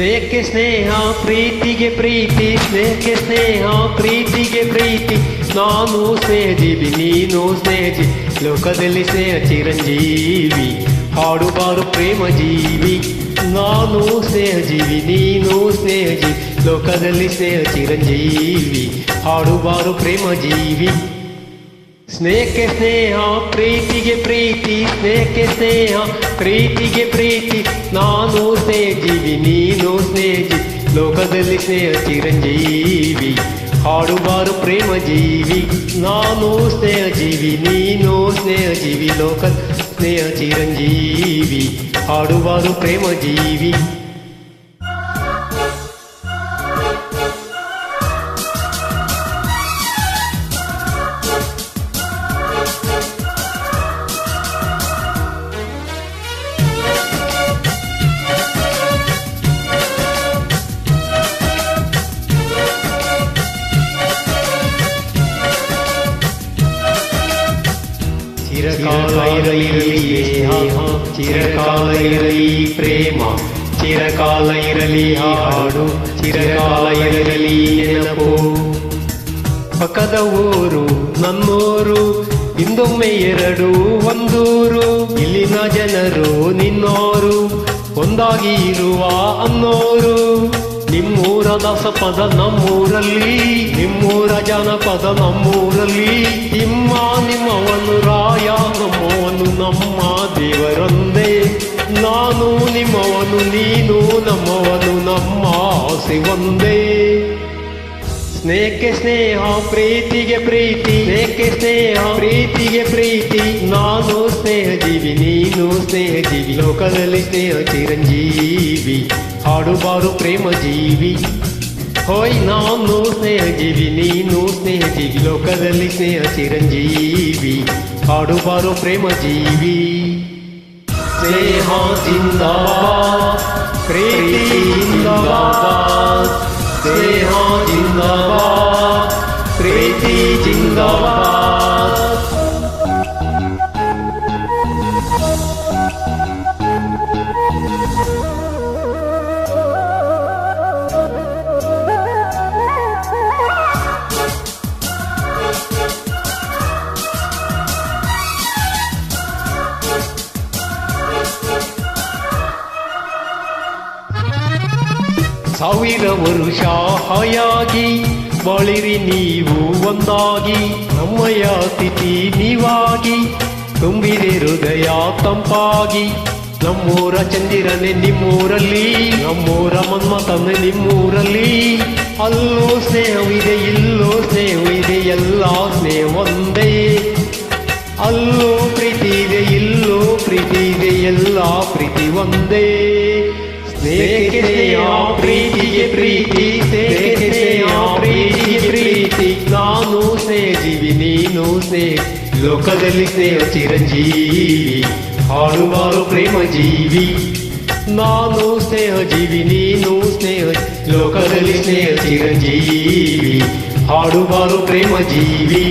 ಸ್ನೇಹಕ್ಕೆ ಸ್ನೇಹ, ಪ್ರೀತಿಗೆ ಪ್ರೀತಿ, ಸ್ನೇಹಕ್ಕೆ ಸ್ನೇಹ, ಪ್ರೀತಿಗೆ ಪ್ರೀತಿ. ನಾನು ಸ್ನೇಹಜೀವಿ, ನೀನು ಸ್ನೇಹಜಿ ಲೋಕದಲ್ಲಿ ಸ್ನೇಹ ಚಿರಂಜೀವಿ, ಹಾಡುಬಾರು ಪ್ರೇಮ ಜೀವಿ. ನಾನು ಸ್ನೇಹಜೀವಿ, ನೀನು ಸ್ನೇಹಜಿ ಲೋಕದಲ್ಲಿ ಸ್ನೇಹ ಚಿರಂಜೀವಿ, ಹಾಡುಬಾರು ಪ್ರೇಮ ಜೀವಿ. ಸ್ನೇಹಕ್ಕೆ ಸ್ನೇಹ, ಪ್ರೀತಿಗೆ ಪ್ರೀತಿ. ಸ್ನೇಹಕ್ಕೆ ಸ್ನೇಹ, ಪ್ರೀತಿಗೆ ಪ್ರೀತಿ. ನಾನು ಸ್ನೇಹಜೀವಿ, ನೀನು ಲೋಕದಲ್ಲಿ ಸ್ನೇಹ ಚಿರಂಜೀವಿ ಹಾಡುಬಾರು ಪ್ರೇಮ ಜೀವಿ ನಾನು ಸ್ನೇಹಜೀವಿ ನೀನು ಸ್ನೇಹಜೀವಿ ಲೋಕ ಸ್ನೇಹ ಚಿರಂಜೀವಿ ಹಾಡುಬಾರು ಪ್ರೇಮ ಜೀವಿ ಚಿರಕಾಲ ಇರಲಿ ಚಿರಕಾಲ ಇರಲಿ ಪ್ರೇಮ, ಚಿರಕಾಲ ಇರಲಿ ಹಾಡು, ಚಿರಕಾಲ ಇರಲಿ ನೆನಪು. ಪಕ್ಕದ ಊರು, ನನ್ನೂರು, ಇಂದೊಮ್ಮೆ ಎರಡು, ಒಂದೂರು. ಇಲ್ಲಿನ ಜನರು ನಿನ್ನೋರು, ಒಂದಾಗಿ ಇರುವ ಅನ್ನೋರು. ನಿಮ್ಮೂರ ದಸಪದ ನಮ್ಮೂರಲ್ಲಿ, ನಿಮ್ಮೂರ ಜನಪದ ನಮ್ಮೂರಲ್ಲಿ. ನಿಮ್ಮ ನಿಮ್ಮವನು ದೇವರೊಂದೇ ನಾನು ನಿಮ್ಮವನು, ನೀನು ನಮ್ಮವನು, ನಮ್ಮ ಆಸೆ ಒಂದೇ. ಸ್ನೇಹಕ್ಕೆ ಸ್ನೇಹ, ಪ್ರೀತಿಗೆ ಪ್ರೀತಿ, ಸ್ನೇಹಕ್ಕೆ ಸ್ನೇಹ, ಪ್ರೀತಿಗೆ ಪ್ರೀತಿ. ನಾನು ಸ್ನೇಹಜೀವಿ, ನೀನು ಸ್ನೇಹಜೀವಿ, ಲೋಕದಲ್ಲಿ ಸ್ನೇಹ ಚಿರಂಜೀವಿ, ಹಾಡುಬಾರು ಪ್ರೇಮ ಜೀವಿ. ಹೋಯ್, ನಾನು ಸ್ನೇಹಜೀವಿ, ನೀನು ಸ್ನೇಹಜೀವಿ, ಲೋಕದಲ್ಲಿ ಸ್ನೇಹ ಚಿರಂಜೀವಿ, ಹಾಡುಬಾರು ಪ್ರೇಮ ಜೀವಿ. ಸ್ನೇಹ ಜಿಂದಾಬಾದ್ ಪ್ರೀತಿ ಜಿಂದಾಬಾದ್ ಸ್ನೇಹ ಜಿಂದಾಬಾದ್ ಪ್ರೀತಿ ಜಿಂದಾಬಾದ್ ಸಾವಿರ ವರುಷ ಹಾಯಾಗಿ ಬಾಳಿರಿ ನೀವು ಒಂದಾಗಿ, ನಮ್ಮಯ ತಿಥಿ ನೀವಾಗಿ, ತುಂಬಿದೆ ಹೃದಯ ತಂಪಾಗಿ. ನಮ್ಮೂರ ಚಂದಿರನೆ ನಿಮ್ಮೂರಲ್ಲಿ, ನಮ್ಮೂರ ಮನ್ಮತನೆ ನಿಮ್ಮೂರಲ್ಲಿ. ಅಲ್ಲೂ ಸ್ನೇಹವಿದೆ, ಇಲ್ಲೂ ಸ್ನೇಹವಿದೆ, ಎಲ್ಲ ಸ್ನೇಹ ಒಂದೇ. ಅಲ್ಲೂ ಪ್ರೀತಿ ಇದೆ, ಇಲ್ಲೂ ಪ್ರೀತಿ ಇದೆ, ಎಲ್ಲ ಪ್ರೀತಿ ಒಂದೇ. ಸ್ನೇಹಕ್ಕೆ ಸ್ನೇಹ ಪ್ರೀತಿಗೆ ಪ್ರೀತಿ ಸ್ನೇಹಕ್ಕೆ ಸ್ನೇಹ ಪ್ರೀತಿಗೆ ಪ್ರೀತಿ. ನಾನು ಸ್ನೇಹಜೀವಿ ನೀನು ಸ್ನೇಹ ಲೋಕದಲ್ಲಿ ಸ್ನೇಹ ಚಿರಂಜೀವಿ ಹಾಡುಬಾರು ಪ್ರೇಮ ಜೀವಿ. ನಾನು ಸ್ನೇಹಜೀವಿ ನೀನು ಸ್ನೇಹ ಲೋಕದಲ್ಲಿ ಸ್ನೇಹ ಚಿರಂಜೀವಿ ಹಾಡುಬಾರು ಪ್ರೇಮ ಜೀವಿ.